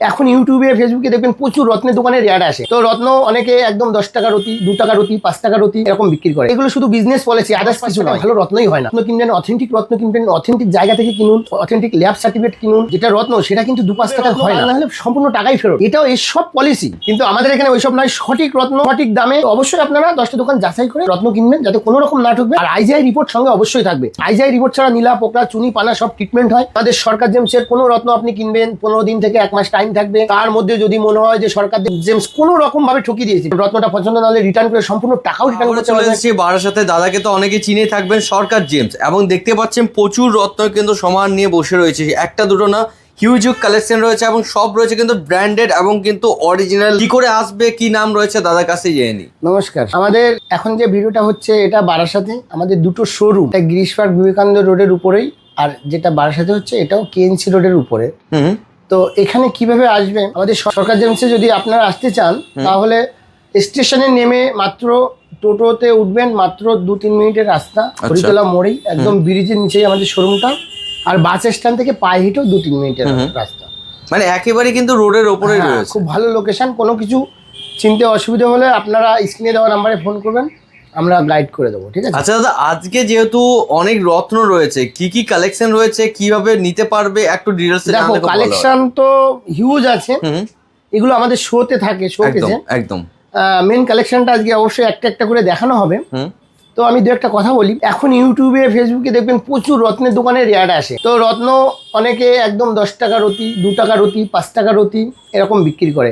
এখন ইউটিউবে ফেসবুকে দেখবেন প্রচুর রত্নের দোকানের অ্যাড আসে। তো রত্ন অনেকে একদম দশ টাকা রতি দু টাকা রতি পাঁচ টাকা রতি এরকম বিক্রি করে। এগুলো শুধু বিজনেস পলিসি আদার্স কিছু নয় ভালো রত্নই হয় না। রত্ন কিনবেন অথেন্টিক রত্ন কিনবেন অথেন্টিক জায়গা থেকে কিনুন অথেন্টিক ল্যাব সার্টিফিকেট কিনুন যেটা রত্ন সেটা কিন্তু দু পাঁচ টাকা হয় না। সম্পূর্ণ টাকাই ফেরত। এটাও এই সব পলিসি কিন্তু আমাদের এখানে ওইসব নয় সঠিক রত্ন সঠিক দামে অবশ্যই আপনারা দশটা দোকান যাচাই করে রত্ন কিনবেন যাতে কোনো রকম না ঢুকবে আর আইজিআই রিপোর্ট সঙ্গে অবশ্যই থাকবে। আইজিআই রিপোর্ট ছাড়া নীলা পোকরা চুনি পানা সব ট্রিটমেন্ট হয়। আমাদের সরকার জেমসের কোনো রত্ন আপনি কিনবেন পনেরো দিন থেকে এক মাস টাইম থাকবে। তার মধ্যে যদি মনে হয় যে সরকার জেমস কোনো রকম ভাবে ঠকিয়ে দিয়েছে রত্নটা পছন্দ না হলে রিটার্ন করে সম্পূর্ণ টাকাও রিটার্ন করতে চলে এসেছি বারাসাতে দাদাকে তো অনেকে চিনে থাকবেন সরকার জেমস এবং দেখতে পাচ্ছেন প্রচুর রত্ন কিন্তু সমান নিয়ে বসে রয়েছে। একটা দুটো না হিউজ কালেকশন রয়েছে এবং সব রয়েছে কিন্তু ব্র্যান্ডেড এবং কিন্তু অরিজিনাল কি করে আসবে কি নাম রয়েছে দাদার কাছে জেনে নি নমস্কার। আমাদের এখন যে ভিডিওটা হচ্ছে এটা বারাসাতে আমাদের দুটো শোরুম গিরিশ পার্ক বিবেকানন্দ রোডের উপরেই। আর যেটা বারাসাতে হচ্ছে এটাও কেএনসি রোডের উপরে। হুম। তো এখানে কীভাবে আসবেন? আমাদের সরকার জেমসে যদি আপনারা আসতে চান তাহলে স্টেশনে নেমে মাত্র টোটোতে উঠবেন মাত্র দু তিন মিনিটের রাস্তা হরিতলা মোড়েই একদম ব্রিজের নিচেই আমাদের শোরুমটা আর বাস স্ট্যান্ড থেকে পায়ে হেঁটেও দু তিন মিনিটের রাস্তা। মানে একেবারে কিন্তু রোডের ওপরেই হ্যাঁ, রয়েছে। খুব ভালো লোকেশন কোনো কিছু চিনতে অসুবিধা হলে আপনারা স্ক্রিনে দেওয়া নাম্বারে ফোন করবেন। আমরা গাইড করে দেবো ঠিক আছে? আচ্ছা দাদা আজকে যেহেতু অনেক রত্ন রয়েছে কি কি কালেকশন রয়েছে কীভাবে নিতে পারবে একটু ডিটেলস দেখো কালেকশন তো হিউজ আছে। এগুলো আমাদের শোতে থাকে শো একদম কেসে একদম। মেন কালেকশনটা আজকে অবশ্যই একটা একটা করে দেখানো হবে। তো আমি দু একটা কথা বলি এখন ইউটিউবে ফেসবুকে দেখবেন প্রচুর রত্নের দোকানের অ্যাড আসে। তো রত্ন অনেকে একদম দশ টাকা রতি দু টাকা রতি পাঁচ টাকা রতি এরকম বিক্রি করে।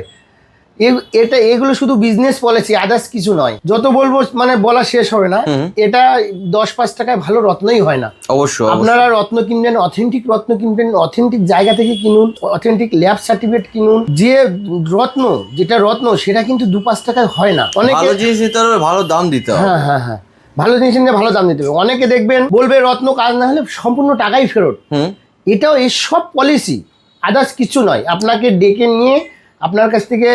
এটা এগুলো শুধু বিজনেস পলিসি আদার্স কিছু নয়। যত বলব মানে বলা শেষ হবে না। এটা দশ পাঁচ টাকায় ভালো রত্নই হয় না। অবশ্যই। আপনারা রত্ন কিনবেন অথেন্টিক রত্ন কিনবেন অথেন্টিক জায়গা থেকে কিনুন অথেন্টিক ল্যাব সার্টিফিকেট কিনুন। যে রত্ন যেটা রত্ন সেটা কিন্তু দু পাঁচ টাকায় হয় না। অনেক ভালো জিনিস নিতে ভালো দাম দিতে হবে। হ্যাঁ হ্যাঁ হ্যাঁ। ভালো জিনিস নিয়ে ভালো দাম দিতে হবে। অনেকে দেখবেন বলবে রত্ন কাজ না হলে সম্পূর্ণ টাকাই ফেরত। এটাও এই সব পলিসি আদার্স কিছু নয়। আপনাকে ডেকে নিয়ে আপনার কাছ থেকে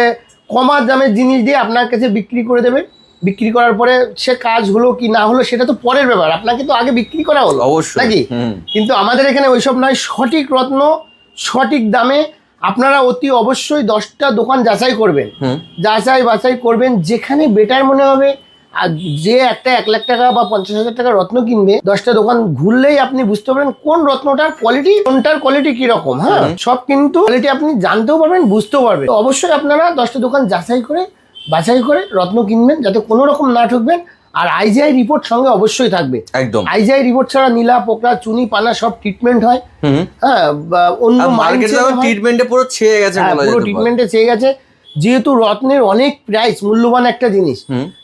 কমা দামের জিনিস দিয়ে আপনার কাছে বিক্রি করে দেবে। বিক্রি করার পরে সে কাজ হলো কি না হলো সেটা তো পরের ব্যাপার। আপনাকে তো আগে বিক্রি করা হলো। অবশ্যই। নাকি? কিন্তু আমাদের এখানে ওইসব নয়। সঠিক রত্ন সঠিক দামে আপনারা অতি অবশ্যই দশটা দোকান যাচাই করবেন। যাচাই বাছাই করবেন। যেখানে বেটার মনে হবে আর যে একটা এক লাখ টাকা বা পঞ্চাশ হাজার টাকা রত্ন কিনবে দশটা দোকান ঘুরলেই আপনি বুঝতে পারবেন কোন রত্নটার কোয়ালিটি কোনটার কোয়ালিটি কীরকম হ্যাঁ? সব কিন্তু কোয়ালিটি আপনি জানতেও পারবেন বুঝতেও পারবেন। তো অবশ্যই আপনারা দশটা দোকান যাচাই করে বাছাই করে রত্ন কিনবেন যাতে কোনো রকম না ঠকবেন আর আইজিআই রিপোর্ট সঙ্গে অবশ্যই থাকবে। একদম। আইজিআই রিপোর্ট ছাড়া নীলা পোকরা চুনি পানা সব ট্রিটমেন্ট হয়। হ্যাঁ অন্য মার্কেটে ট্রিটমেন্টে পুরো ছেয়ে গেছে হ্যাঁ, পুরো। ট্রিটমেন্টে চেয়ে গেছে। যেহেতু রত্নের অনেক প্রাইস মূল্যবান একটা জিনিস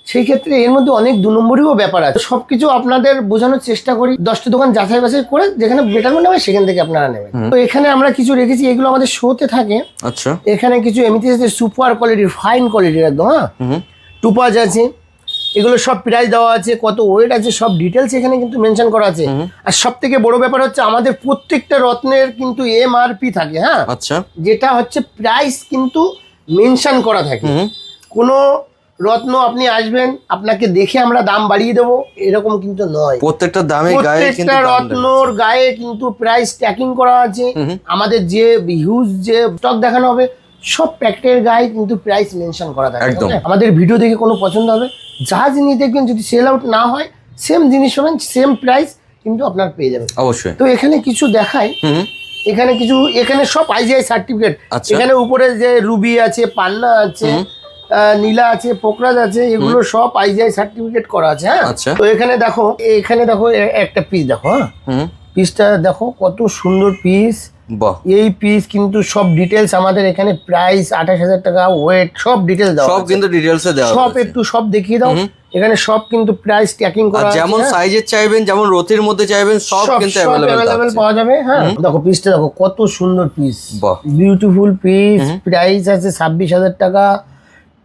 সেই ক্ষেত্রে এর মধ্যে অনেক দু নম্বরীয় ব্যাপার আছে। সবকিছু আপনাদের বোঝানোর চেষ্টা করি দশটা দোকান যাচাই বাছাই করে যেখানে বেটার মনে হবে সেখান থেকে আপনারা নেবেন। তো এখানে আমরা কিছু রেখেছি এগুলো আমাদের শোতে থাকে। আচ্ছা। এখানে কিছু এমনিতে সুপার কোয়ালিটির ফাইন কোয়ালিটির একদম হ্যাঁ? টুপাজ আছে এগুলো সব প্রাইস দেওয়া আছে কত ওয়েট আছে সব ডিটেলস এখানে কিন্তু মেনশন করা আছে। আর সব থেকে বড় ব্যাপার হচ্ছে আমাদের প্রত্যেকটা রত্নের কিন্তু এমআরপি থাকে হ্যাঁ? আচ্ছা। যেটা হচ্ছে প্রাইস কিন্তু মেনশন করা থাকে। কোনো রত্ন আপনি আসবেন আপনাকে দেখে আমরা দাম বাড়িয়ে দেবো এরকম কিন্তু নয়। প্রত্যেকটা দামে প্রত্যেকটা রত্নর গায়ে কিন্তু প্রাইস ট্র্যাকিং করা আছে। আমাদের যে হিউজ যে স্টক দেখানো হবে সব প্যাকেটের গায়ে কিন্তু প্রাইস মেনশন করা থাকে। আমাদের ভিডিও দেখে কোনো পছন্দ হবে যা জিনিস দেখবেন যদি সেল আউট না হয় সেম জিনিস হবেন সেম প্রাইস কিন্তু আপনার পেয়ে যাবেন। অবশ্যই। তো এখানে কিছু দেখায় এখানে কিছু এখানে সব আইজিআই সার্টিফিকেট আচ্ছা। এখানে উপরে যে রুবি আছে পান্না আছে আহ, নীলা আছে পোকরাজ আছে এগুলো সব আইজিআই সার্টিফিকেট করা আছে হ্যাঁ? আচ্ছা। তো এখানে দেখো এখানে দেখো একটা পিস দেখো হ্যাঁ? পিসটা দেখো কত সুন্দর পিস এই পিস কিন্তু সব ডিটেলস আমাদের এখানে প্রাইস আঠাশ হাজার টাকা ওয়েট সব ডিটেলস দাও সব কিন্তু ডিটেলসে দেওয়া সব একটু সব দেখিয়ে দাও। এখানে সব কিন্তু প্রাইস ট্র্যাকিং আর করা যেমন হ্যাঁ? সাইজের চাইবেন যেমন রতির মধ্যে চাইবেন সব কিন্তু অ্যাভেলেবেল পাওয়া যাবে হ্যাঁ। দেখো পিসটা দেখো কত সুন্দর পিস বিউটিফুল পিস প্রাইস আছে ছাব্বিশ হাজার টাকা।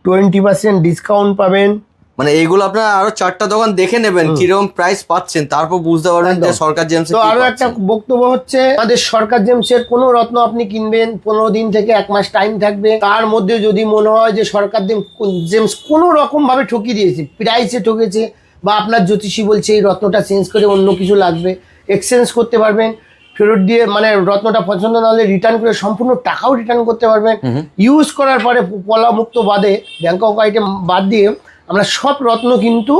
টোয়েন্টি পার্সেন্ট ডিসকাউন্ট পাবেন। মানে এইগুলো আপনারা আরও চারটা দোকান দেখে নেবেন কীরকম প্রাইস পাচ্ছেন তারপর বুঝতে পারবেন যে সরকার জেমস তো আরও একটা বক্তব্য হচ্ছে আমাদের সরকার জেমসের কোনো রত্ন আপনি কিনবেন পনেরো দিন থেকে এক মাস টাইম থাকবে। তার মধ্যে যদি মনে হয় যে সরকার জেম- জেমস কোনো রকম ভাবে ঠকিয়ে দিয়েছে প্রাইসে ঠকেছে বা আপনার জ্যোতিষী বলছে এই রত্নটা চেঞ্জ করে অন্য কিছু লাগবে এক্সচেঞ্জ করতে পারবেন ফেরত দিয়ে মানে রত্নটা পছন্দ না হলে রিটার্ন করে সম্পূর্ণ টাকাও রিটার্ন করতে পারবেন। ইউজ করার পরে পলা মুক্ত বাদে ব্যাংকক আইটেম বাদ দিয়ে আমরা সব রত্ন কিন্তু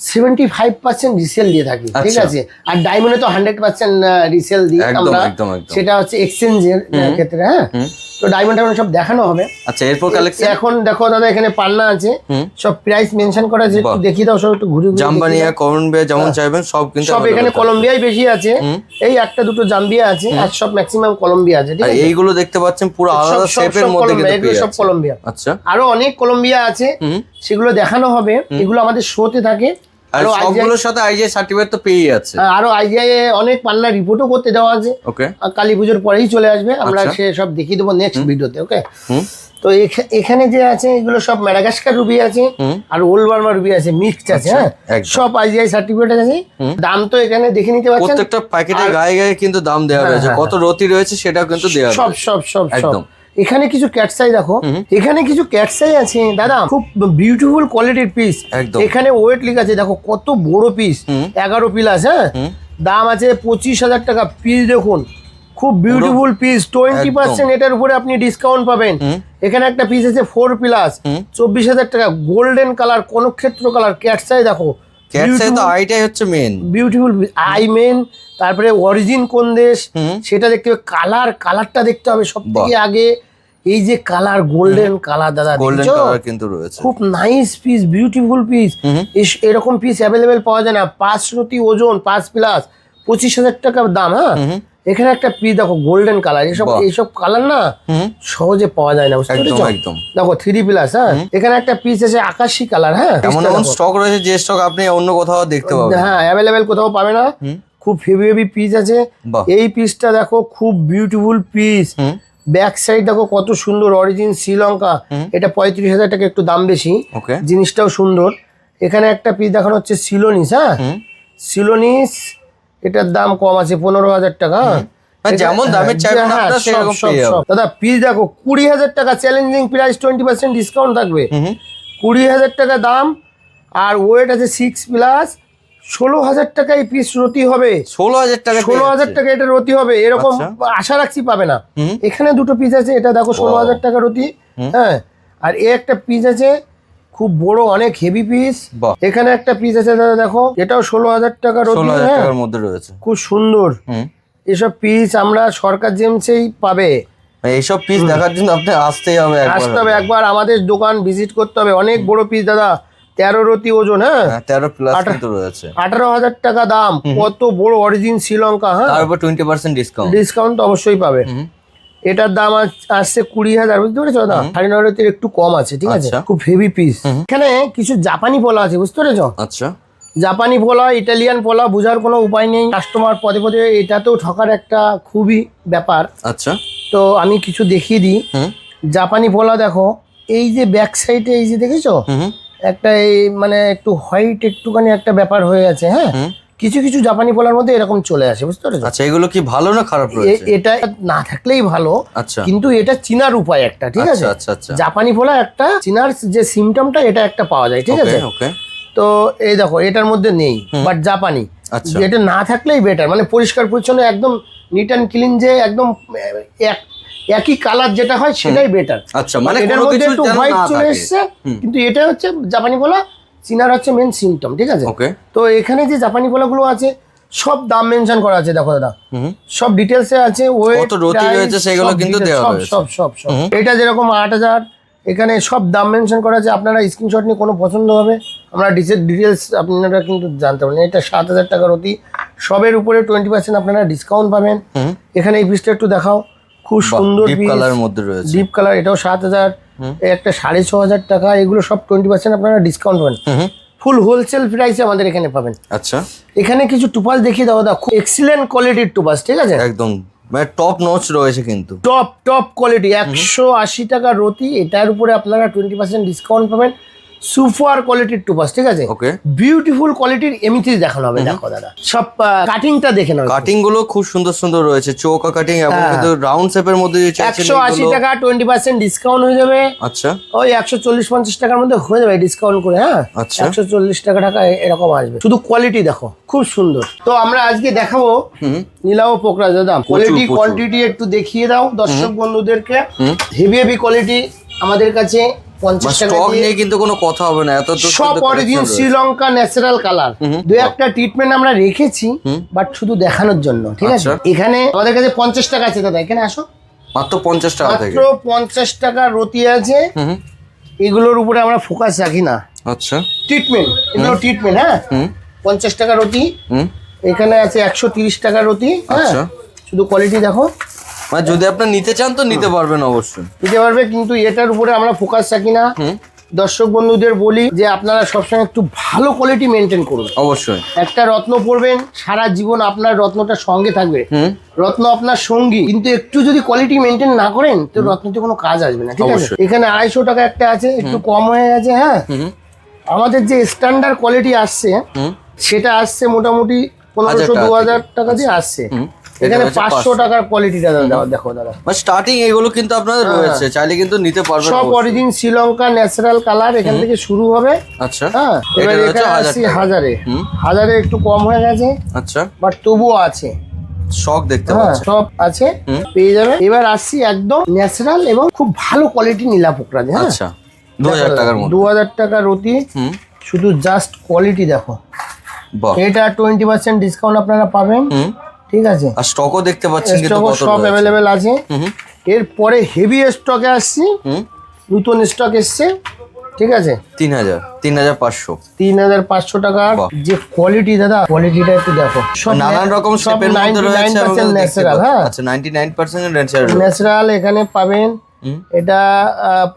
সেভেন্টি ফাইভ পার্সেন্ট রিসেল দিয়ে থাকি ঠিক আচ্ছা। আছে? আর ডায়মন্ডে তো হান্ড্রেড পার্সেন্ট রিসেল দিই আমরা। সেটা হচ্ছে এক্সচেঞ্জের ক্ষেত্রে হ্যাঁ? তো ডায়মন্ড টাইমন্ড সব দেখানো হবে। আচ্ছা এরপর কালেকশন এখন দেখো দাদা এখানে পান্না আছে। সব প্রাইস মেনশন করা আছে। একটু। দেখিয়ে দাও সব একটু ঘুরে ঘুরে জাম্বানিয়া কলম্বিয়া যেমন চাইবেন সব কিন্তু সব এখানে কলম্বিয়াই বেশি আছে। এই একটা দুটো জাম্বিয়া আছে আর সব ম্যাক্সিমাম কলম্বিয়া আছে ঠিক আছে? এইগুলো দেখতে পাচ্ছেন পুরো আলাদা শেপের মধ্যে কিন্তু এগুলো সব কলম্বিয়া। আচ্ছা। আরও অনেক কলম্বিয়া আছে। সেগুলো দেখানো হবে। এগুলো আমাদের শোতে থাকে। আর সবগুলোর সাথে আইজিআই সার্টিফিকেট তো পেয়ে যাচ্ছে আরও আইজিআই অনেক পান্না রিপোর্টও করতে দেওয়া আছে। ওকে কালী পুজোর পরেই চলে আসবে। আমরা আচ্ছা। সে সব দেখিয়ে দেবো নেক্সট ভিডিওতে ওকে তো এখা- এখানে যে আছে এগুলো সব ম্যাডাগাস্কার রুবি আছে আর ওল্ড বার্মা রুবি আছে মিক্সড আছে আচ্ছা, হ্যাঁ? সব আইজিআই সার্টিফিকেট আছে। দাম তো এখানে দেখে নিতে পারছেন প্রত্যেকটা প্যাকেটে গায়ে গায়ে কিন্তু দাম দেওয়া হ্যাঁ, রয়েছে। হ্যাঁ, কত রতি রয়েছে সেটাও কিন্তু দেওয়া সব সব সব। একদম। এখানে কিছু ক্যাটসাই দেখো। এখানে কিছু ক্যাটসাই আছে। দাদা খুব বিউটিফুল কোয়ালিটির পিস এখানে ওয়েট লিখ আছে। দেখো কত বড় পিস। এগারো পিলাস হ্যাঁ? দাম আছে পঁচিশ হাজার টাকা পিস দেখুন। খুব বিউটিফুল পিস টোয়েন্টি পার্সেন্ট এটার উপরে আপনি ডিসকাউন্ট পাবেন। এখানে একটা পিস আছে ফোর প্লাস চব্বিশ হাজার টাকা। গোল্ডেন কালার কোন ক্ষেত্র কালার ক্যাটসাই দেখো। ক্যাটসাই তো আইটাই হচ্ছে মেন বিউটিফুল আই মেন তারপরে অরিজিন কোন দেশ। সেটা দেখতে হবে। কালার কালারটা দেখতে হবে সব থেকে আগে। এই যে কালার গোল্ডেন কালার দাদা গোল্ডেন কালার কিন্তু রয়েছে। খুব নাইস পিস বিউটিফুল পিস। এরকম পিস অ্যাভেলেবেল পাওয়া যায় না। পাঁচ রতি ওজন পাঁচ প্লাস পঁচিশ হাজার টাকার দাম হ্যাঁ? এখানে একটা পিস দেখো গোল্ডেন কালার। এসব এইসব কালার না সহজে পাওয়া যায় না বুঝতে একদম পেরেছ? একদম। দেখো থ্রি প্লাস হ্যাঁ? এখানে একটা পিস আছে আকাশি কালার হ্যাঁ? এমন এমন স্টক রয়েছে যে স্টক আপনি অন্য কোথাও দেখতে পাবেন। হ্যাঁ অ্যাভেলেবেল কোথাও পাবে না। খুব হেভি হেভি পিস আছে। এই পিসটা দেখো খুব বিউটিফুল পিস ব্যাক সাইড দেখো কত সুন্দর অরিজিন শ্রীলঙ্কা। এটা পঁয়ত্রিশ হাজার টাকা একটু দাম বেশি। জিনিসটাও সুন্দর। এখানে একটা পিস দেখানো হচ্ছে সিলোনিস হ্যাঁ? সিলোনিস এটার দাম কম আছে পনেরো হাজার টাকা। হ্যাঁ। মানে যেমন দামের হ্যাঁ। যাবেন। দাদা পিস দেখো কুড়ি হাজার টাকা challenging price twenty percent discount থাকবে। কুড়ি হাজার টাকা দাম আর ওয়েট আছে সিক্স প্লাস ষোলো হাজার টাকায় পিস রতি হবে। ষোলো হাজার টাকা ষোলো হাজার টাকা এটা রতি হবে। এরকম আশা রাখছি পাবে না। এখানে দুটো পিস আছে এটা দেখো ষোলো হাজার টাকা রতি। হ্যাঁ আর এ একটা পিস আছে খুব বড় অনেক হেভি পিস এখানে একটা পিস আছে দাদা দেখো এটাও ষোলো হাজার টাকা রতি হ্যাঁ। টাকার মধ্যে রয়েছে। খুব সুন্দর। এসব পিস আমরা সরকার জেমসেই পাবে। মানে এইসব পিস দেখার জন্য আপনি আসতেই হবে আসতে হবে একবার আমাদের দোকান ভিজিট করতে হবে। অনেক বড় পিস দাদা। তেরো রতি ওজন হ্যাঁ? হ্যাঁ তেরো প্লাস কিন্তু রয়েছে। আঠারো হাজার টাকা দাম। কত বড় অরিজিন শ্রীলঙ্কা হ্যাঁ? তার উপর টোয়েন্টি পার্সেন্ট ডিসকাউন্ট ডিসকাউন্ট তো অবশ্যই পাবে। এটার দাম আস- আসছে কুড়ি হাজার বুঝতে পেরেছ দাদা? সাড়ে নয় রতির একটু কম আছে ঠিক আছে? আচ্ছা। খুব হেভি পিস এখানে কিছু জাপানি পোলা আছে বুঝতে পেরেছ? আচ্ছা। জাপানি পোলা ইটালিয়ান পোলা বোঝার কোনো উপায় নেই। কাস্টমার পদে পদে এটাতেও ঠকার একটা খুবই ব্যাপার। আচ্ছা। তো আমি কিছু দেখিয়ে দিই। জাপানি পোলা দেখো এই যে ব্যাক সাইডে এই যে দেখেছ? একটা এই মানে একটু হোয়াইট একটুখানি একটা ব্যাপার হয়ে আছে হ্যাঁ? কিছু কিছু জাপানি পোলার মধ্যে এরকম চলে আসে বুঝতে পেরেছ? আচ্ছা এগুলো কি ভালো না খারাপ রয়েছে? এটা না থাকলেই ভালো আচ্ছা। কিন্তু এটা চিনার উপায় একটা ঠিক আছে? আচ্ছা আচ্ছা। আচ্ছা জাপানি পোলা একটা চিনার যে সিমটমটা এটা একটা পাওয়া যায় ঠিক আছে? ওকে ওকে তো এই দেখো এটার মধ্যে নেই বাট জাপানি। আচ্ছা। এটা না থাকলেই বেটার মানে পরিষ্কার পরিচ্ছন্ন একদম নিট অ্যান্ড ক্লিন যে একদম এক- একই কালার যেটা হয় সেটাই বেটার আচ্ছা মানে এটার মধ্যে একটু হোয়াইট চলে এসছে কিন্তু এটা হচ্ছে জাপানি পোলা চিনার হচ্ছে মেন সিমটম ঠিক আছে? তো এখানে যে জাপানি পোলাগুলো আছে সব দাম মেনশন করা আছে দেখো দাদা। সব ডিটেলসে আছে রতি রয়েছে সেগুলো কিন্তু দেওয়া রয়েছে। সব সব সব। এটা যেরকম আট হাজার এখানে সব দাম মেনশন করা আছে আপনারা স্ক্রিনশট নিয়ে কোনো পছন্দ হবে আমরা ডিটেলস আপনারা কিন্তু জানতে পারেন এটা সাত হাজার টাকা রতি সবের উপরে টোয়েন্টি পার্সেন্ট আপনারা ডিসকাউন্ট পাবেন। এখানে এই পিসটা একটু দেখাও। খুব সুন্দর ডিপ পিস কালারের মধ্যে রয়েছে। ডিপ কালার এটাও সাত হাজার। একটা সাড়ে ছ হাজার টাকা এগুলো সব টোয়েন্টি পার্সেন্ট আপনারা ডিসকাউন্ট পাবেন। ফুল হোলসেল প্রাইসে আমাদের এখানে পাবেন। আচ্ছা। এখানে কিছু টুপাস দেখিয়ে দাও দা খুব এক্সিলেন্ট কোয়ালিটির টুপাস ঠিক আছে? একদম মানে টপ নচ রয়েছে কিন্তু। টপ টপ কোয়ালিটি একশো আশি টাকা রতি এটার উপরে আপনারা টোয়েন্টি পার্সেন্ট ডিসকাউন্ট পাবেন। সুপার কোয়ালিটির টুপাস ঠিক আছে? ওকে বিউটিফুল কোয়ালিটির এমনিতেই দেখানো হবে দেখো দাদা। সব কাটিংটা দেখে নাও কাটিংগুলো খুব সুন্দর সুন্দর রয়েছে চৌকা কাটিং এবং হ্যাঁ। কিন্তু রাউন্ড শেপের মধ্যে যে একশো আশি টাকা টোয়েন্টি পার্সেন্ট ডিসকাউন্ট হয়ে যাবে। আচ্ছা। ওই একশো চল্লিশ পঞ্চাশ টাকার মধ্যে হয়ে যাবে ডিসকাউন্ট করে হ্যাঁ? আচ্ছা। একশো চল্লিশ টাকা টাকা এরকম আসবে। শুধু কোয়ালিটি দেখো খুব সুন্দর। তো আমরা আজকে দেখাবো নীলাও পোকরা দাদা। কোয়ালিটি কোয়ান্টিটি একটু দেখিয়ে দাও দর্শক বন্ধুদেরকে। হেভি হেভি কোয়ালিটি আমাদের কাছে স্টক দিয়ে নিয়ে কিন্তু কোনো কথা হবে না এত সব অরিজিন শ্রীলঙ্কা ন্যাচারাল কালার। দু একটা ট্রিটমেন্ট আমরা রেখেছি বাট শুধু দেখানোর জন্য ঠিক আছে? আচ্ছা। এখানে আমাদের কাছে পঞ্চাশ টাকা আছে দাদা এখানে আসো। মাত্র পঞ্চাশ টাকা মাত্র পঞ্চাশ টাকা রতি আছে। এগুলোর উপরে আমরা ফোকাস রাখি না। আচ্ছা। ট্রিটমেন্ট এগুলো ট্রিটমেন্ট হ্যাঁ? পঞ্চাশ টাকা রতি। এখানে আছে একশো তিরিশ টাকা রতি হ্যাঁ? আচ্ছা। শুধু কোয়ালিটি দেখো। মানে যদি আপনার নিতে চান তো নিতে পারবেন অবশ্যই। নিতে পারবে কিন্তু এটার উপরে আমরা ফোকাস রাখি না। দর্শক বন্ধুদের বলি যে আপনারা সবসময় একটু ভালো কোয়ালিটি মেনটেন করুন। অবশ্যই। একটা রত্ন পরবেন সারা জীবন আপনার রত্নটা সঙ্গে থাকবে। রত্ন আপনার সঙ্গী কিন্তু একটু যদি কোয়ালিটি মেনটেন না করেন তো রত্নতে কোনো কাজ আসবে না ঠিক আছে। এখানে আড়াইশো টাকা একটা আছে একটু কম হয়ে গেছে হ্যাঁ? আমাদের যে স্ট্যান্ডার্ড কোয়ালিটি আসছে সেটা আসছে মোটামুটি পনেরোশো দু হাজার টাকা দিয়ে আসছে। হুম। এখানে এটা হচ্ছে পাঁচশো টাকার কোয়ালিটিটা দাদা দেখো দাদা। মানে স্টার্টিং এগুলো কিন্তু আপনাদের রয়েছে চাইলে কিন্তু নিতে পারবেন হ্যাঁ। সব। অরিজিন শ্রীলঙ্কা ন্যাচারাল কালার এখান থেকে শুরু হবে। আচ্ছা। হ্যাঁ এটা এবার এখানে হাজার। হাজারে একটু কম হয়ে গেছে আচ্ছা। বাট তবুও আছে। শখ দেখতে হ্যাঁ সব আছে পেয়ে যাবে এবার আসছি একদম ন্যাচারাল এবং খুব ভালো কোয়ালিটি নীলা পোকরা হ্যাঁ। আচ্ছা। দু হাজার টাকার মধ্যে। দু হাজার টাকা রতি হুম। শুধু জাস্ট কোয়ালিটি দেখো। এটা টোয়েন্টি পার্সেন্ট ডিসকাউন্ট আপনারা পাবেন। হুম। ঠিক আছে? আর স্টকও দেখতে পাচ্ছেন কিন্তু স্টক কত রয়েছে। অ্যাভেলেবেল আছে। এরপরে হেভি স্টকে আসছি। নতুন স্টক এসছে। ঠিক আছে? তিন হাজার তিন হাজার পাঁচশো। তিন হাজার পাঁচশো টাকার যে কোয়ালিটি দাদা কোয়ালিটিটা একটু দেখো। সব নানান রকম সব শেপের মধ্যে রয়েছে এবং দেখতে ন্যাচারাল হ্যাঁ। আচ্ছা 99% ন্যাচারাল ন্যাচারাল এখানে পাবেন। এটা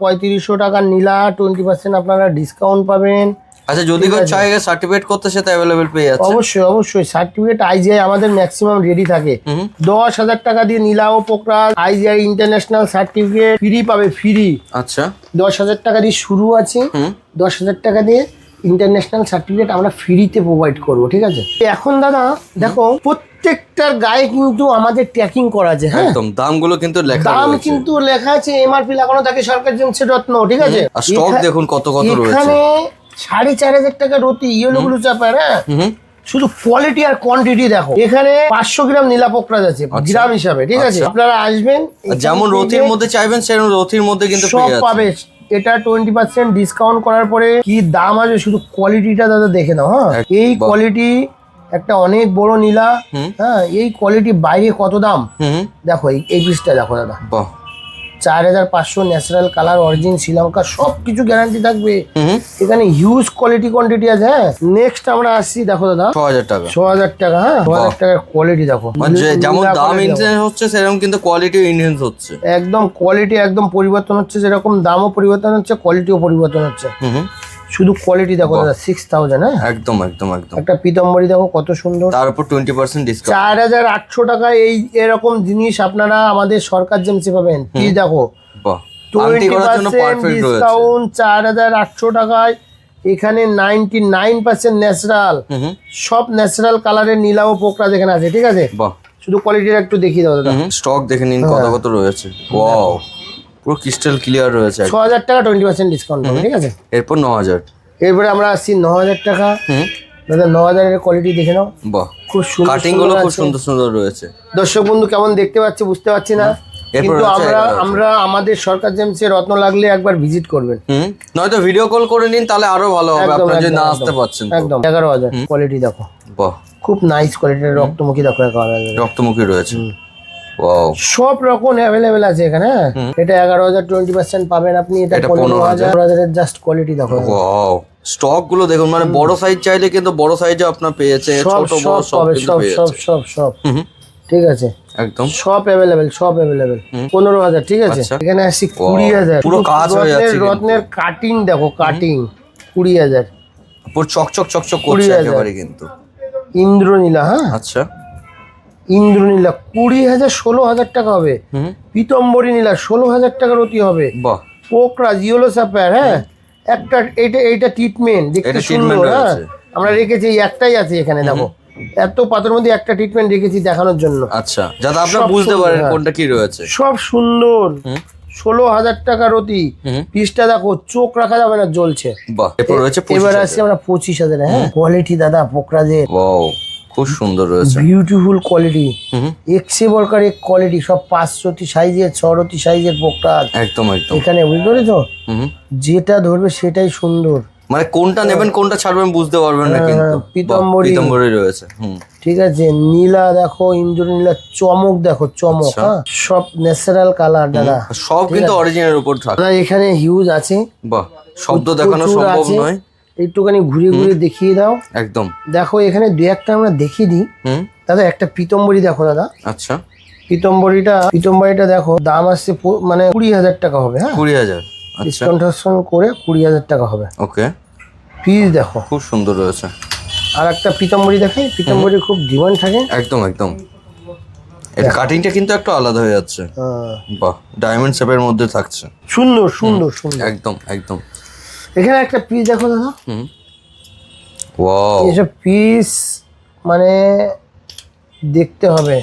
পঁয়ত্রিশশো টাকার নীলা টোয়েন্টি পার্সেন্ট আপনারা ডিসকাউন্ট পাবেন। আচ্ছা যদি কেউ চায় সার্টিফিকেট করতে সেটা অ্যাভেলেবেল পেয়ে যাচ্ছে। অবশ্যই অবশ্যই। সার্টিফিকেট আইজিআই আমাদের ম্যাক্সিমাম রেডি থাকে। দশ হাজার টাকা দিয়ে নীলা ও পোকরা আইজিআই ইন্টারন্যাশনাল সার্টিফিকেট ফ্রি পাবে ফ্রি আচ্ছা। দশ হাজার টাকা দিয়ে শুরু আছে। দশ হাজার টাকা দিয়ে ইন্টারন্যাশনাল সার্টিফিকেট আমরা ফ্রিতে প্রোভাইড করব ঠিক আছে? এখন দাদা দেখো প্রত্যেকটার গায়ে কিন্তু আমাদের ট্র্যাকিং করা আছে হ্যাঁ? একদম দামগুলো কিন্তু লেখা দাম কিন্তু লেখা আছে এমআরপি লাগানো থাকে সরকার জেমসের রত্ন ঠিক আছে? আর স্টক দেখুন কত কত রয়েছে। এখানে সাড়ে চার হাজার টাকা রতি ইয়েলো গুলো চাপার হ্যাঁ? শুধু কোয়ালিটি আর কোয়ান্টিটি দেখো। এখানে পাঁচশো গ্রাম নীলাপোকরাজ আছে আচ্ছা। গ্রাম হিসাবে ঠিক আছে? আচ্ছা। আপনারা আসবেন যেমন রথির মধ্যে চাইবেন সেরকম রথির মধ্যে কিন্তু সব পাবে। এটা টোয়েন্টি পার্সেন্ট ডিসকাউন্ট করার পরে কি দাম আছে শুধু কোয়ালিটিটা দাদা দেখে নাও হ্যাঁ? এই কোয়ালিটি একটা অনেক বড় নীলা। হ্যাঁ? এই কোয়ালিটি বাইরে কত দাম? দেখো এই- এই পিসটা দেখো দাদা। বাহ। চার হাজার পাঁচশো ন্যাচারাল কালার অরিজিন শ্রীলঙ্কা সব কিছু গ্যারান্টি থাকবে। এখানে হিউজ কোয়ালিটি কোয়ান্টিটি আছে হ্যাঁ? নেক্সট আমরা আসছি দেখো দাদা। ছ হাজার টাকা। ছ হাজার টাকা হ্যাঁ? ছ হাজার টাকার কোয়ালিটি দেখো। মানে যেমন দাম ইনসেন্স হচ্ছে সেরকম কিন্তু কোয়ালিটি ইনহেন্স হচ্ছে। একদম কোয়ালিটি একদম পরিবর্তন হচ্ছে যেরকম দামও পরিবর্তন হচ্ছে কোয়ালিটিও পরিবর্তন হচ্ছে। শুধু কোয়ালিটি দেখো দাদা সিক্স থাউজেন্ড হ্যাঁ? একদম একদম একদম। একটা পিতম্বরী দেখো কত সুন্দর। তার উপর টোয়েন্টি পার্সেন্ট ডিসকাউন্ট চার হাজার আটশো টাকা এই এরকম জিনিস আপনারা আমাদের সরকার জেমসে পাবেন। কি দেখো? টোয়েন্টি করার জন্য পার্সেন্ট ডিসকাউন্ট চার হাজার আটশো টাকায়। এখানে নাইনটি নাইন পার্সেন্ট ন্যাচারাল সব ন্যাচারাল কালারের নীলা ও পোকরা যেখানে আছে ঠিক আছে? বাহ। শুধু কোয়ালিটিটা একটু দেখিয়ে দাও দাদা। স্টক দেখে নিন হ্যাঁ। কত কত রয়েছে। ওয়াও পুরো ক্রিস্টাল ক্লিয়ার রয়েছে ছ হাজার টাকা টোয়েন্টি পার্সেন্ট ডিসকাউন্ট পাবে ঠিক আছে? এরপর ন হাজার এরপরে আমরা আসছি ন হাজার টাকা। হুম। দাদা ন হাজারের কোয়ালিটি দেখে নাও। বাহ। খুব সুন্দর কাটিংগুলো খুব সুন্দর সুন্দর রয়েছে। দর্শক বন্ধু কেমন দেখতে পাচ্ছে বুঝতে পারছি না। কিন্তু আমরা আমরা আমাদের সরকার জেমসে রত্ন লাগলে একবার ভিজিট করবেন। হুম। নয়তো ভিডিও কল করে নিন তাহলে আরও ভালো হবে। আপনারা যদি না আসতে পারছেন একদম এগারো হাজার কোয়ালিটি দেখো। বাহ। খুব নাইস কোয়ালিটির রক্তমুখী দেখো এগারো হাজার রক্তমুখী রয়েছে। সব রকম অ্যাভেলেবেল আছে এখানে হ্যাঁ? এটা এগারো হাজার টোয়েন্টি পার্সেন্ট পাবেন আপনি এটা পনেরো হাজার। হাজারের জাস্ট কোয়ালিটি দেখো। স্টকগুলো দেখুন মানে বড় সাইজ চাইলে কিন্তু বড় সাইজে আপনার পেয়েছে ছোট বড় সব সব সব সব সব। ঠিক আছে। একদম। সব অ্যাভেলেবেল সব অ্যাভেলেবেল পনেরো হাজার ঠিক আছে? আচ্ছা। এখানে কুড়ি হাজার। পুরো কাজ হয়ে যাচ্ছে রত্নের- কাটিং দেখো কাটিং কুড়ি হাজার। পুরো চকচক চকচক করছে। একেবারে কিন্তু। ইন্দ্রনীলা হ্যাঁ? আচ্ছা। ইন্দ্রনীলা কুড়ি হাজার ষোলো হাজার টাকা হবে। পীতম্বরী নীলা ষোলো হাজার টাকার অতি হবে। বাহ। পোকরা জিওলো স্যাপার হ্যাঁ? একটা এইটা এইটা ট্রিটমেন্ট দেখতে এটা সুন্দর হ্যাঁ? আমরা রেখেছি একটাই আছে এখানে দেখো। এত পাতার মধ্যে একটা ট্রিটমেন্ট রেখেছি দেখানোর জন্য। আচ্ছা যাতে আপনারা বুঝতে পারেন হ্যাঁ। কোনটা কি রয়েছে। সব সুন্দর। ষোলো হাজার টাকা রতি। পিসটা দেখো চোখ রাখা যাবে না জ্বলছে। এবার আসছি আমরা পঁচিশ হাজার হ্যাঁ? কোয়ালিটি দাদা পোকরাজের ওয়াও খুব সুন্দর রয়েছে। বিউটিফুল কোয়ালিটি এক্সে বলকার এক কোয়ালিটি সব পাঁচশোটি সাইজের ছরতি সাইজের পোকরাজ একদম একদম। এখানে বুঝতে পেরেছ? যেটা ধরবে সেটাই সুন্দর। মানে কোনটা নেবেন কোনটা ছাড়বেন বুঝতে পারবেন না হ্যাঁ, কিন্তু। হ্যাঁ, পীতাম্বরী। পীতাম্বরী রয়েছে ঠিক আছে নীলা দেখো ইন্দ্র নীলা চমক দেখো চমক আচ্ছা। হ্যাঁ? সব ন্যাচারাল কালার দাদা। সব কিন্তু অরিজিনাল উপর থাকে। এখানে হিউজ আছে। বাহ শব্দ দেখানো সম্ভব। নয়। একটুখানি ঘুরে ঘুরে দেখিয়ে দাও। একদম। দেখো এখানে দু একটা আমরা দেখিয়ে দিই। হুম। দাদা একটা পিতম্বরী দেখো দাদা। আচ্ছা। পিতম্বরীটা পিতম্বরীটা দেখো দাম আসছে মানে কুড়ি হাজার টাকা হবে হ্যাঁ? কুড়ি হাজার। আচ্ছা। ডিসকাউন্টেশন করে কুড়ি হাজার টাকা হবে। ওকে। পিস দেখো। খুব সুন্দর রয়েছে। আর একটা পিতম্বরী দেখাই পিতম্বরীর খুব ডিমান্ড থাকে। একদম একদম। এর কাটিংটা কিন্তু একটু আলাদা হয়ে যাচ্ছে। হ্যাঁ। বাহ ডায়মন্ড শেপের মধ্যে থাকছে। সুন্দর সুন্দর সুন্দর। একদম একদম। এখানে একটা পিস দেখো দাদা। হুম। ওয়াও এসব পিস মানে দেখতে হবে।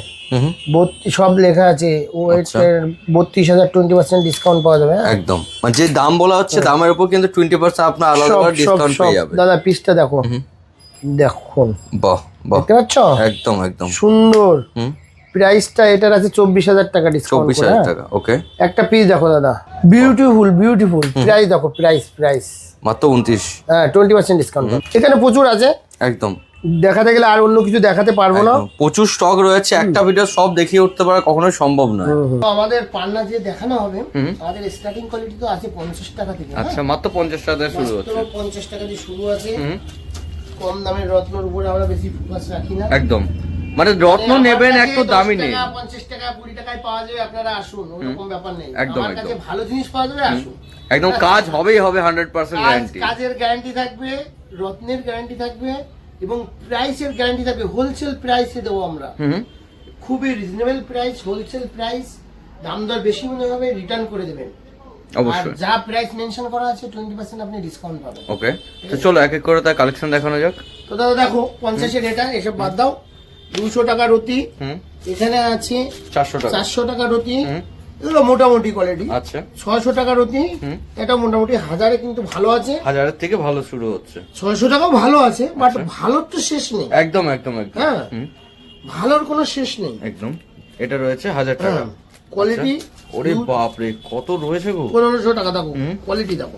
সব লেখা আছে। আচ্ছা। বত্রিশ হাজার টোয়েন্টি পার্সেন্ট ডিসকাউন্ট পাওয়া যাবে হ্যাঁ? একদম। মানে যে দাম বলা হচ্ছে দামের উপর কিন্তু টোয়েন্টি পার্সেন্ট আপনার আলাদা ডিসকাউন্ট পেয়ে যাবে। দাদা পিসটা দেখো। দেখুন। বাহ বাহ। দেখতে পাচ্ছ? একদম একদম। সুন্দর। হুম। প্রাইসটা এটার আছে চব্বিশ হাজার টাকা ডিসকাউন্ট চব্বিশ হাজার টাকা ওকে একটা পিস দেখো দাদা বিউটিফুল বিউটিফুল প্রাইস দেখো প্রাইস প্রাইস মাত্র উনত্রিশ। হ্যাঁ টোয়েন্টি পার্সেন্ট ডিসকাউন্ট এখানে প্রচুর আছে। একদম। দেখাতে গেলে আর অন্য কিছু দেখাতে পারব না। প্রচুর স্টক রয়েছে। একটা ভিডিও সব দেখিয়ে উঠতে পারা কখনোই সম্ভব নয়। তো আমাদের পান্না যে দেখানো হবে আমাদের স্টার্টিং কোয়ালিটি তো আছে পঞ্চাশ টাকা থেকে হ্যাঁ? আচ্ছা মাত্র পঞ্চাশ টাকা থেকে শুরু হচ্ছে। পঞ্চাশ টাকা দিয়ে শুরু আছে। কম দামের রত্নর উপরে আমরা বেশি ফোকাস রাখি না। একদম। মানে রত্ন নেবেন একটু দামি নেই। পঞ্চাশ টাকা কুড়ি টাকায় পাওয়া যাবে আপনারা আসুন ওরকম ব্যাপার নেই। একদম, একদম। ভালো জিনিস পাওয়া যাবে আসুন। একদম কাজ হবেই হবে হান্ড্রেড পার্সেন্ট গ্যারান্টি কাজের গ্যারান্টি থাকবে রত্নের গ্যারান্টি থাকবে এবং প্রাইসের গ্যারান্টি থাকবে হোলসেল প্রাইসে দেবো আমরা। খুবই রিজনেবল প্রাইস হোলসেল প্রাইস দাম দর বেশি মনে হবে রিটার্ন করে দেবেন। অবশ্যই। যা প্রাইস মেনশন করা আছে টোয়েন্টি পার্সেন্ট আপনি ডিসকাউন্ট পাবেন। ওকে তো চলো এক এক করে তার কালেকশন দেখানো যাক। তো দাদা দেখো পঞ্চাশের এটা এসব বাদ দাও। দুশো টাকা রতি এখানে আছে চারশো টাকা। চারশো টাকা রতি। এগুলো মোটামুটি কোয়ালিটি আচ্ছা। ছয়শো টাকা রতি হুম। এটা মোটামুটি হাজারে কিন্তু ভালো আছে। হাজারের থেকে ভালো শুরু হচ্ছে। ছয়শো টাকাও ভালো আছে বাট ভালোর তো শেষ নেই। একদম একদম একদম। হ্যাঁ। ভালোর কোনো শেষ নেই। একদম। এটা রয়েছে হাজার টাকা। হ্যাঁ। কোয়ালিটি ওরে বাপ রে কত রয়েছে গো? পনেরোশো টাকা দেখো। কোয়ালিটি দেখো।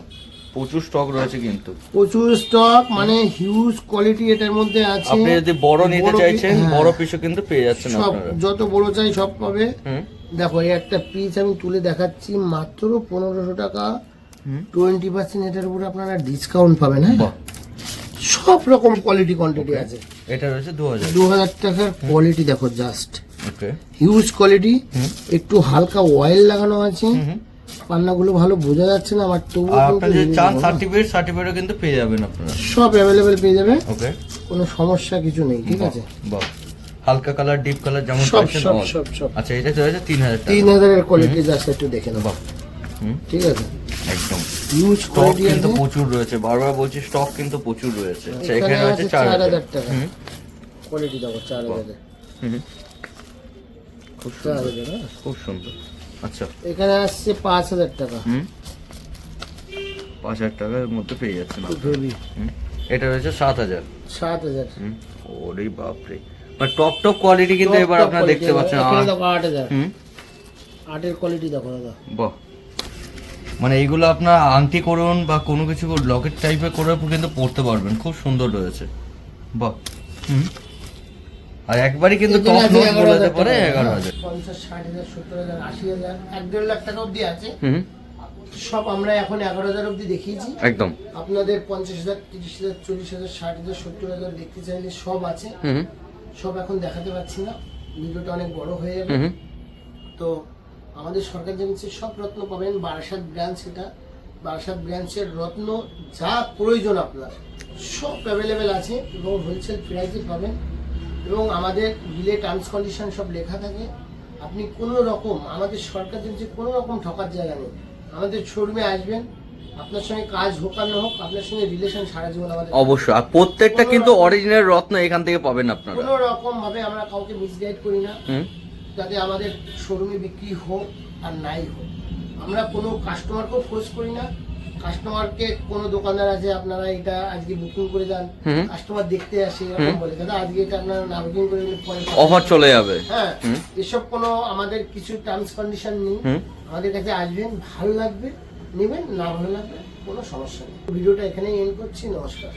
প্রচুর স্টক রয়েছে কিন্তু। প্রচুর স্টক মানে হিউজ কোয়ালিটি এটার মধ্যে আছে। আপনি যদি বড় নিতে বড় চাইছেন হ্যাঁ। বড় পিসও কিন্তু পেয়ে যাচ্ছেন সব আপনারা। যত বড় চাই সব পাবে। দেখো এই একটা পিস আমি তুলে দেখাচ্ছি মাত্র পনেরোশো টাকা। টোয়েন্টি পার্সেন্ট এটার উপরে আপনারা ডিসকাউন্ট পাবেন হ্যাঁ? সব রকম কোয়ালিটি কোয়ান্টিটি আছে। এটা রয়েছে দু হাজার দু হাজার টাকার কোয়ালিটি দেখো জাস্ট হিউজ কোয়ালিটি একটু হালকা অয়েল লাগানো আছে। পান্নাগুলো ভালো বোঝা যাচ্ছে না আমার নিয়ে চান সার্টিফিকেট সার্টিফিকেটও কিন্তু পেয়ে যাবেন আপনারা। সব অ্যাভেলেবেল পেয়ে যাবে ওকে কোনো সমস্যা কিছু নেই ঠিক আছে? বাহ। হালকা কালার ডিপ কালার যেমন সব সব সব সব। আচ্ছা এটা রয়েছে তিন হাজার তিন হাজারের কোয়ালিটি জাস্ট একটু দেখে নেব। ঠিক আছে? একদম। হিউজ কোয়ালিটি কিন্তু প্রচুর রয়েছে। বারবার বলছি স্টক কিন্তু প্রচুর রয়েছে। আচ্ছা এখানে রয়েছে চার হাজার। হাজার টাকা। হুম। কোয়ালিটি দেখো চার হাজারের। হুম। খুব সুন্দর হাজার হ্যাঁ। খুব সুন্দর। আচ্ছা। এখানে আসছে পাঁচ হাজার টাকা। হুম? পাঁচ হাজার টাকার মধ্যে পেয়ে যাচ্ছেন খুব হুম? এটা রয়েছে সাত হাজার। সাত হাজার। হুম? ওরে বাপরে। মানে টপ টপ কোয়ালিটি কিন্তু এবার আপনারা দেখতে পাচ্ছেন। আট হাজার। আটের কোয়ালিটি দেখো দাদা। বাহ। মানে এইগুলো আপনার আংটি করুন বা কোনো কিছু লকেট টাইপের করে কিন্তু পড়তে পারবেন। খুব সুন্দর রয়েছে। বাহ। হুম? আর একবারই কিন্তু টপ নোট এগারো বলে হাজার পরে। এগারো হাজার। পঞ্চাশ ষাট হাজার সত্তর হাজার আশি হাজার এক দেড় লাখ টাকা অবধি আছে। সব আমরা এখন এগারো হাজার অবধি দেখিয়েছি। একদম। আপনাদের পঞ্চাশ হাজার তিরিশ হাজার চল্লিশ হাজার ষাট হাজার সত্তর হাজার দেখতে চাইলে সব আছে। সব এখন দেখাতে পাচ্ছি না। ভিডিওটা অনেক বড় হয়ে যাবে। হুম তো আমাদের সরকার জানিয়েছে সব রত্ন পাবেন। বারাসাত ব্রাঞ্চ এটা। বারাসাত ব্রাঞ্চের রত্ন যা প্রয়োজন আপনার সব অ্যাভেলেবেল আছে এবং হোলসেল প্রাইসে পাবেন। এবং আমাদের বিলে টার্মস কন্ডিশন সব লেখা থাকে আপনি কোনো রকম আমাদের সরকার যে কোনো রকম ঠকার জায়গা নেই আমাদের শোরুমে আসবেন আপনার সঙ্গে কাজ হোক আর না হোক আপনার সঙ্গে রিলেশন সারা জীবন আমাদের অবশ্যই আর প্রত্যেকটা কিন্তু অরিজিনাল রত্ন এখান থেকে পাবেন আপনারা। কোনো রকম ভাবে আমরা কাউকে মিসগাইড করি না। যাতে আমাদের শোরুমে বিক্রি হোক আর নাই হোক। আমরা কোনো কাস্টমারকেও ফোর্স করি না। কাস্টমারকে কোনো দোকানদার আছে আপনারা এটা আজকে বুকিং করে যান কাস্টমার দেখতে আসে এরকম বলে। দাদা আজকে এটা আপনারা না বুকিং করে অফার চলে যাবে। হ্যাঁ এসব কোনো আমাদের কিছু টার্মস কন্ডিশন নেই। আমাদের কাছে আসবেন ভালো লাগবে নেবেন না ভালো লাগবে কোনো সমস্যা নেই। ভিডিওটা এখানেই এন্ড করছি নমস্কার।